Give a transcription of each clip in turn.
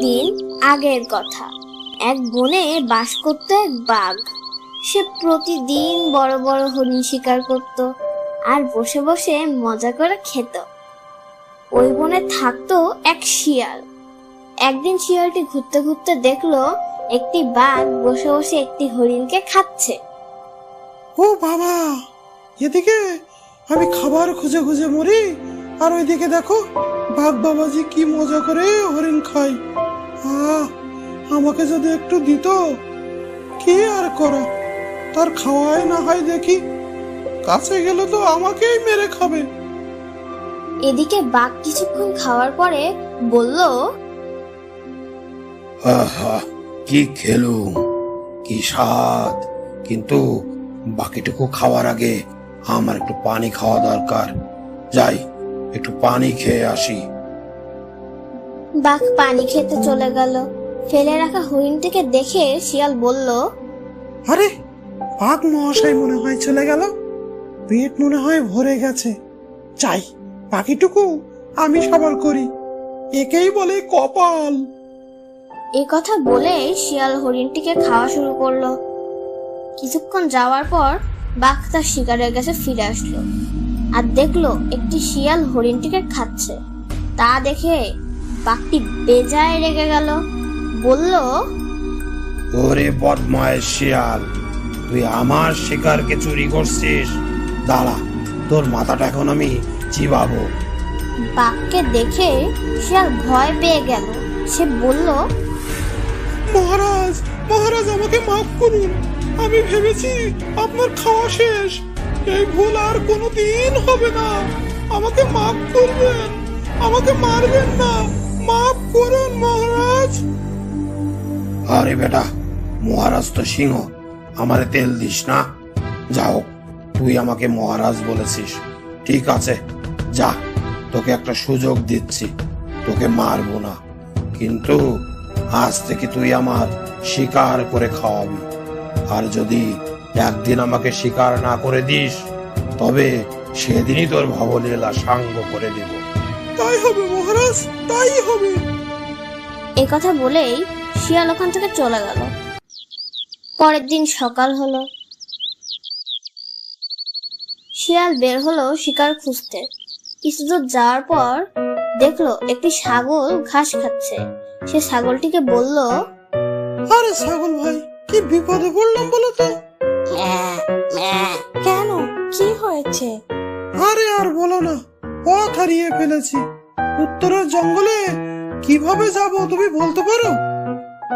দিন আগের কথা। এক বনে বাস করত এক বাঘ। সে প্রতিদিন বড় বড় হরিণ শিকার করত আর বসে বসে মজা করে খেত। ওই বনে থাকতো এক শিয়াল। একদিন শিয়ালটি ঘুরতে ঘুরতে দেখল একটি বাঘ বসে বসে একটি হরিণকে খাচ্ছে। ও বাবা, এদিকে আমি খাবার খুঁজে খুঁজে মরি, আর ওইদিকে দেখো বাঘ বাবাজি কি মজা করে হরিণ আহ আমাকে যদি একটু দিত কি আর করা? তার খাওয়াই না হয় দেখি কাছে গেলে তো আমাকেই মেরে খাবে। এদিকে বাঘ কিছুক্ষণ খাওয়ার পরে বলল আহা কি খেলুম কি স্বাদ। কিন্তু বাকিটুকু খাওয়ার আগে আমার একটু পানি খাওয়া দরকার। যাই একটু পানি খেয়ে আসি। বাঘ পানি খেতে চলে গেল। ফেলে রাখা হরিণটিকে দেখে শিয়াল বলল আরে বাঘ মহাশয় মনে হয় চলে গেল। পেট মনে হয় ভরে গেছে। চাই বাকিটুকু আমি সবার করি। একেই বলে কপাল। এ কথা বলে শিয়াল হরিণটিকে খাওয়া শুরু করল। কিছুক্ষণ যাওয়ার পর বাঘ তার শিকারের কাছে ফিরে আসলো আর দেখল একটি শিয়াল হরিণটিকে খাচ্ছে। তা দেখে বাঘটি বেজায় রেগে গেল। বলল ওরে বদমায়ের শিয়াল তুই আমার শিকারকে চুরি করছিস? দাঁড়া তোর মাথাটা এখন আমি চিবাবো। বাঘকে দেখে শিয়াল ভয় পেয়ে গেল। সে বলল মহারাজ মহারাজ আমাকে মাফ করুন। আমি ভেবেছি আপনার খাওয়া শেষ। এই ভুল আর কোনোদিন হবে না। আমাকে মাফ করবেন আমাকে মারবেন না। মাফ করুন, মহারাজ। আরে বেটা, মহারাজ তো সিংহ। আমারে তেল দিস না। যাও, তুই আমাকে মহারাজ বলেছিস। ঠিক আছে, যা, তোকে একটা সুযোগ দিচ্ছি। তোকে মারবো না। কিন্তু আজ থেকে তুই আমার শিকার করে খাওয়াবি। আর যদি একদিন আমাকে শিকার না করে দিস, তবে সেদিনই তোর ভবলীলা সাঙ্গ করে দেব। তাই হবে মহারাজ তাই হবে। এ কথা বলেই শিয়াল ওখান থেকে চলে গেল। পরের দিন সকাল হলো। শিয়াল বের হলো শিকার খুঁজতে। কিছু দূর যাওয়ার পর দেখল একটি ছাগল ঘাস খাচ্ছে। সে ছাগলটিকে বলল আরে ছাগল ভাই কি বিপদে পড়লাম বলো তো? কেন? কি হয়েছে? আরে আর বলো না পথ হারিয়ে ফেলেছি। উত্তরের জঙ্গলে কীভাবে যাব তুমি বলতে পারো?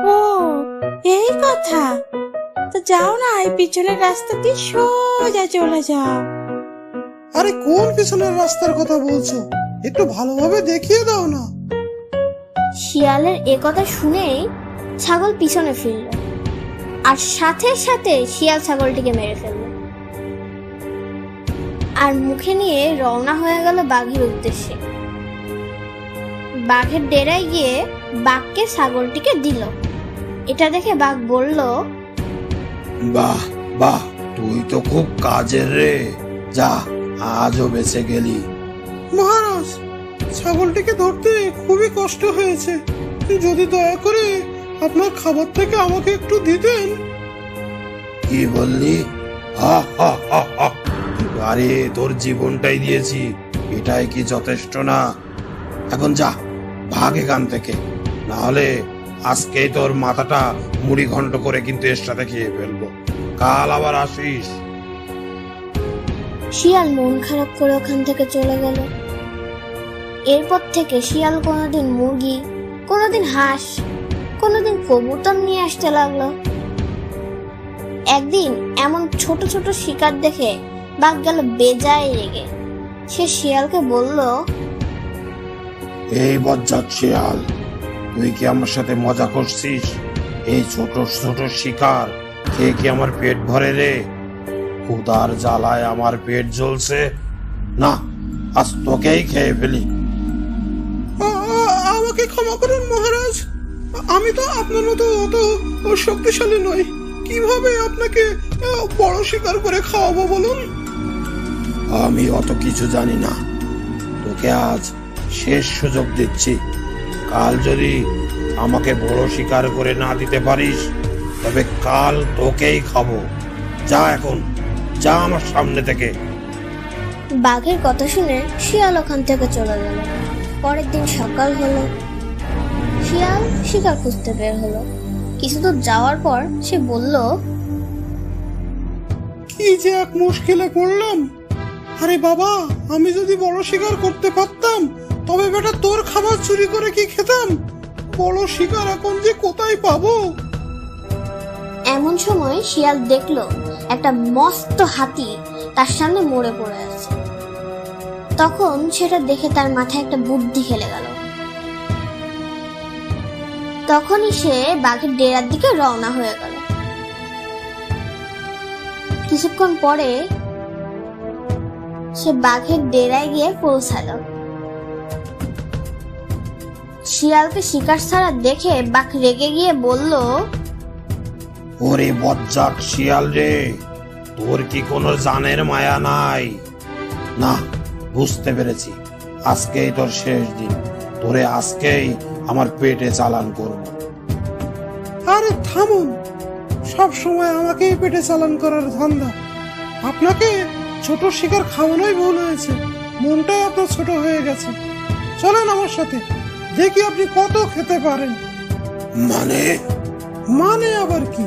ও এই কথা। তো যাও না এই পিছনের রাস্তা দিয়ে সোজা চলে যাও। আরে কোন পিছনের রাস্তার কথা বলছো? একটু ভালোভাবে দেখিয়ে দাও না। শিয়ালের এ কথা শুনেই ছাগল পিছনে ফিরল। আর সাথে সাথে শিয়াল ছাগলটিকে মেরে ফেলল। আর মুখে নিয়ে রওনা হয়ে গেল বাঘের উদ্দেশ্যে। বাঘের ডেরায় গিয়ে বাঘকে ছাগলটিকে দিল। এটা দেখে বাঘ বলল বাহ বাহ তুই তো খুব কাজের রে। যা আজও বেঁচে গেলি। মহারাজ ছাগলটিকে ধরতে খুবই কষ্ট হয়েছে। যদি দয়া করে আপনার খাবার থেকে আমাকে একটু দিতেন। কি বললি? হা, হা, হা, হা। আরে, তোর জীবনটাই দিয়েছি। এটাই কি যথেষ্ট না? এখন যা, ভাগ এখান থেকে। না হলে আজকেই তোর মাথাটা মুড়ি ঘন্ট করে কিন্তু এর সাথে খেয়ে ফেলব। কাল আবার আসিস। শিয়াল মন খারাপ করে ওখান থেকে চলে গেল। এরপর থেকে শিয়াল কোনোদিন মুরগি, কোনোদিন হাঁস, কোনোদিন কবুতর নিয়ে আসতে লাগল। একদিন এমন ছোট ছোট শিকার দেখে বাঘ গেল বেজায় রেগে। সে শিয়ালকে বলল এই বজ্জাত শিয়াল তুই কি আমার সাথে মজা করছিস? এই ছোট ছোট শিকার খেয়ে কি আমার পেট ভরে রে? ক্ষুদার জ্বালায় আমার পেট জ্বলছে। না আজ তোকেই খেয়ে ফেলি। আমাকে ক্ষমা করুন মহারাজ। আমি তো আপনার মতো অত শক্তিশালী নই। কীভাবে আপনাকে বড় শিকার করে খাওয়াবো বলুন? আমি অত কিছু জানি না। তোকে আজ শেষ সুযোগ দিচ্ছি। কাল যদি আমাকে বড় শিকার করে না দিতে পারিস তবে কাল তোকেই খাব। যা এখন যা আমার সামনে থেকে। বাঘের কথা শুনে শিয়াল ওখান থেকে চলে গেল। পরের দিন সকাল হলো। শিয়াল শিকার খুঁজতে বের হলো। কিছু দূর যাওয়ার পর সে বলল কি যে এক মুশকিলে পড়লাম। আরে বাবা, আমি যদি বড় শিকার করতে পারতাম, তবে বেটা তোর খাবার চুরি করে কি খেতাম? বড় শিকার এখন যে কোথায় পাবো? এমন সময় শিয়াল দেখল, একটা মস্ত হাতি তার সামনে মরে পড়ে আছে। তখন সেটা দেখে তার মাথায় একটা বুদ্ধি খেলে গেল। তখনই সে বাঘের ডেরার দিকে রওনা হয়ে গেল। কিছুক্ষণ পরে সে বাঘের ডেরায় গিয়ে পৌঁছালো। শিয়ালকে শিকার ছাড়া দেখে বাঘ রেগে গিয়ে বলল ওরে বজ্জাত শিয়াল রে তোর কি কোনো জানের মায়া নাই? না বুঝতে পেরেছি। আজকেই তোর শেষ দিন। তোরে আজকেই আমার পেটে চালান করব। আরে থামুন সব সময় আমাকেই পেটে চালান করার ধান্দা। আপনাকে ছোট শিকার খাওয়ানোই ভুল হয়েছে। মনটাই আপনার ছোট হয়ে গেছে। চলেন আমার সাথে। দেখি আপনি কত খেতে পারেন। মানে? মানে আবার কি?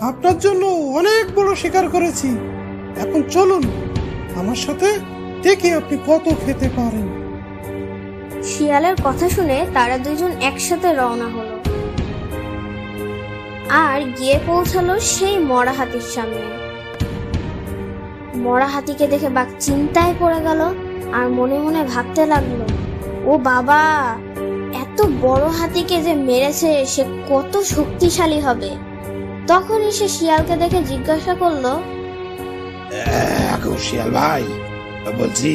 আপনার জন্য অনেক বড় শিকার করেছি। এখন চলুন আমার সাথে দেখি আপনি কত খেতে পারেন। শিয়ালের কথা শুনে তারা দুজন একসাথে রওনা হলো। আর গিয়ে পৌঁছালো সেই মরা হাতির সামনে। মরা হাতিকে দেখে বাঘ চিন্তায় পড়ে গেল আর মনে মনে ভাবতে লাগল ও বাবা এত বড় হাতিকে যে মেরেছে সে কত শক্তিশালী হবে? তখনই সে শিয়ালকে দেখে জিজ্ঞাসা করল এখন শিয়াল ভাই বলছি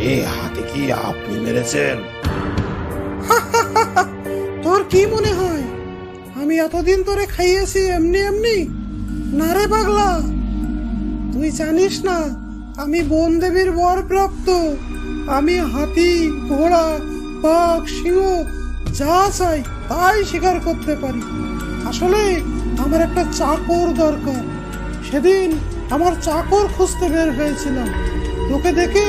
এ হাতি কি আপনি মেরেছেন? তোর কি মনে হয়? আমি এতদিন ধরে খাইয়েছি এমনি এমনি? না রে পাগলা। তুই জানিস না, আমি বন দেবীর বর প্রাপ্ত আমি হাতি, ঘোড়া, বাঘ, সিংহ, যা চাই তাই শিকার করতে পারি। আসলে আমার একটা চাকর দরকার। সেদিন আমার চাকর খুঁজতে বের হয়েছিলাম। তোকে দেখে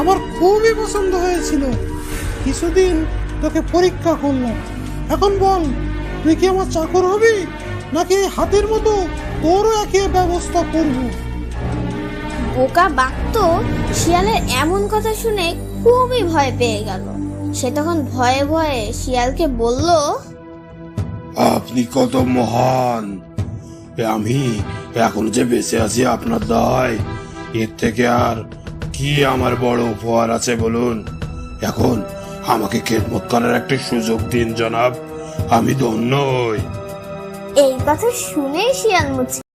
আমার খুবই পছন্দ হয়েছিল। কিছুদিন তোকে পরীক্ষা করলাম। এখন বল, তুই কি আমার চাকর হবি, নাকি হাতের মতো তোরও একই ব্যবস্থা করব? বোকা বাঘ তো শিয়ালের এমন কথা শুনে খুবই ভয় পেয়ে গেল। সে তখন ভয়ে ভয়ে শিয়ালকে বলল আপনি কত মহান। আমি এখন যে বেঁচে আছি আপনার দায়। এর থেকে আর কি আমার বড় উপহার আছে বলুন? এখন আমাকে খেদমত করার একটা সুযোগ দিন জনাব। আমি ধন্য এই কথা শুনে শিয়াল মুচকি